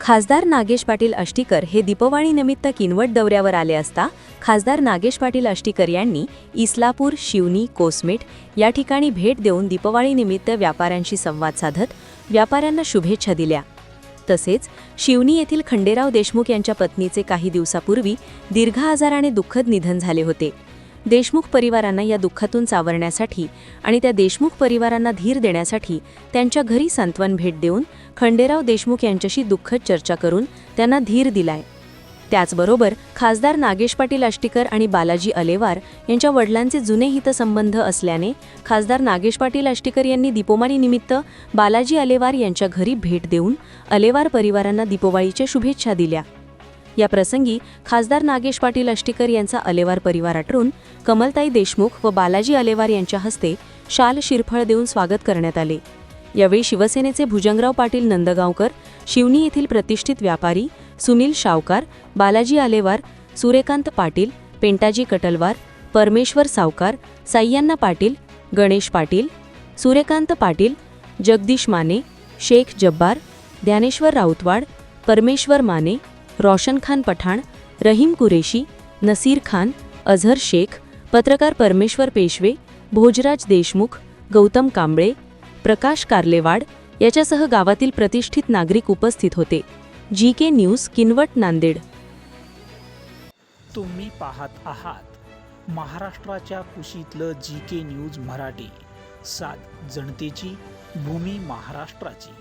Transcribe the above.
खासदार नागेश पाटील अष्टीकर हे दीपवाळीनिमित्त किनवट दौऱ्यावर आले असता खासदार नागेश पाटील अष्टीकर यांनी इस्लापूर शिवनी कोसमेट या ठिकाणी भेट देऊन दीपवाळीनिमित्त व्यापाऱ्यांशी संवाद साधत व्यापाऱ्यांना शुभेच्छा दिल्या. तसेच शिवनी येथील खंडेराव देशमुख यांच्या पत्नीचे काही दिवसापूर्वी दीर्घ आजाराने दुःखद निधन झाले होते. देशमुख परिवारांना या दुःखातून सावरण्यासाठी आणि त्या देशमुख परिवारांना धीर देण्यासाठी त्यांच्या घरी सांत्वन भेट देऊन खंडेराव देशमुख यांच्याशी दुःखद चर्चा करून त्यांना धीर दिलाय. त्याचबरोबर खासदार नागेश पाटील आष्टीकर आणि बालाजी अलेवार यांच्या वडिलांचे जुने हितसंबंध असल्याने खासदार नागेश पाटील आष्टीकर यांनी दीपोमाळीनिमित्त बालाजी अलेवार यांच्या घरी भेट देऊन अलेवार परिवारांना दीपोवाळीच्या शुभेच्छा दिल्या. या प्रसंगी खासदार नागेश पाटील आष्टीकर यांचा अलेवार परिवार आटरून कमलताई देशमुख व बालाजी अलेवार यांच्या हस्ते शाल शिरफळ देऊन स्वागत करण्यात आले. यावेळी शिवसेनेचे भुजंगराव पाटील नंदगावकर शिवनी येथील प्रतिष्ठित व्यापारी सुनील शावकार बालाजी आलेवार सूर्यकांत पाटील पेंटाजी कटलवार परमेश्वर सावकार साय्यन्ना पाटील गणेश पाटील सूर्यकांत पाटील जगदीश माने शेख जब्बार ज्ञानेश्वर राऊतवाड परमेश्वर माने रोशन खान पठाण रहीम कुरेशी नसीर खान अझहर शेख पत्रकार परमेश्वर पेशवे भोजराज देशमुख गौतम कांबळे प्रकाश कार्लेवाड याच्यासह गावातील प्रतिष्ठित नागरिक उपस्थित होते. G K news Kinwat Nanded. तुम्ही पाहत आहात महाराष्ट्राच्या कुशीतलं जी के न्यूज मराठी. सात जनतेची भूमी महाराष्ट्राची.